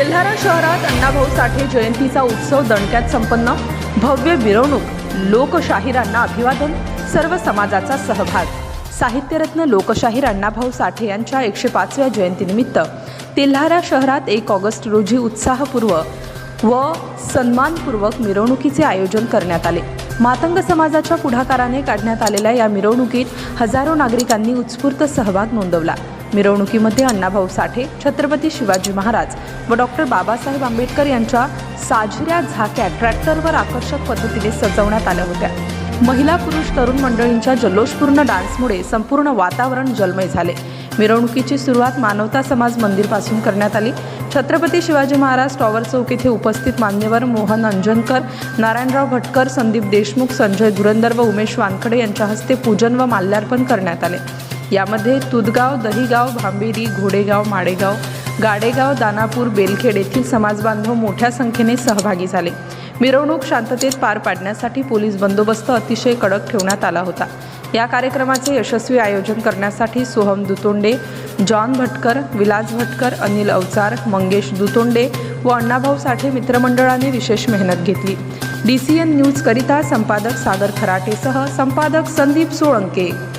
तेल्हारा शहरात अण्णाभाऊ साठे जयंतीचा उत्सव दणक्यात संपन्न. भव्य मिरवणूक लोकशाहीरांना अभिवादन सर्व समाजाचा सहभाग. साहित्यरत्न लोकशाहीर अण्णाभाऊ साठे यांच्या एकशे पाचव्या जयंतीनिमित्त तेल्हारा शहरात एक ऑगस्ट रोजी उत्साहपूर्व व सन्मानपूर्वक मिरवणुकीचे आयोजन करण्यात आले. मातंग समाजाच्या पुढाकाराने काढण्यात आलेल्या या मिरवणुकीत हजारो नागरिकांनी उत्स्फूर्त सहभाग नोंदवला. मिरवणुकीमध्ये अण्णाभाऊ साठे छत्रपती शिवाजी महाराज व डॉक्टर बाबासाहेब आंबेडकर यांच्या साजऱ्या झाक्या ट्रॅक्टरवर आकर्षक पद्धतीने सजवण्यात आल्या होत्या. महिला पुरुष तरुण मंडळींच्या जल्लोषपूर्ण डान्समुळे संपूर्ण वातावरण जलमय झाले. मिरवणुकीची सुरुवात मानवता समाज मंदिरपासून करण्यात आली. छत्रपती शिवाजी महाराज टॉवर चौक येथे उपस्थित मान्यवर मोहन अंजनकर नारायणराव भटकर संदीप देशमुख संजय धुरंदर व उमेश वानखडे यांच्या हस्ते पूजन व माल्यार्पण करण्यात आले. यामध्ये तुदगाव दहिगाव भांबेरी घोडेगाव माडेगाव गाडेगाव दानापूर बेलखेड येथील समाजबांधव मोठ्या संख्येने सहभागी झाले. मिरवणूक शांततेत पार पाडण्यासाठी पोलीस बंदोबस्त अतिशय कडक ठेवण्यात आला होता. या कार्यक्रमाचे यशस्वी आयोजन करण्यासाठी सोहम दुतोंडे जॉन भटकर विलास भटकर अनिल अवचार मंगेश दुतोंडे व अण्णाभाऊ साठे मित्रमंडळाने विशेष मेहनत घेतली. डी सी एन न्यूजकरिता संपादक सागर खराटेसह संपादक संदीप सोळंके.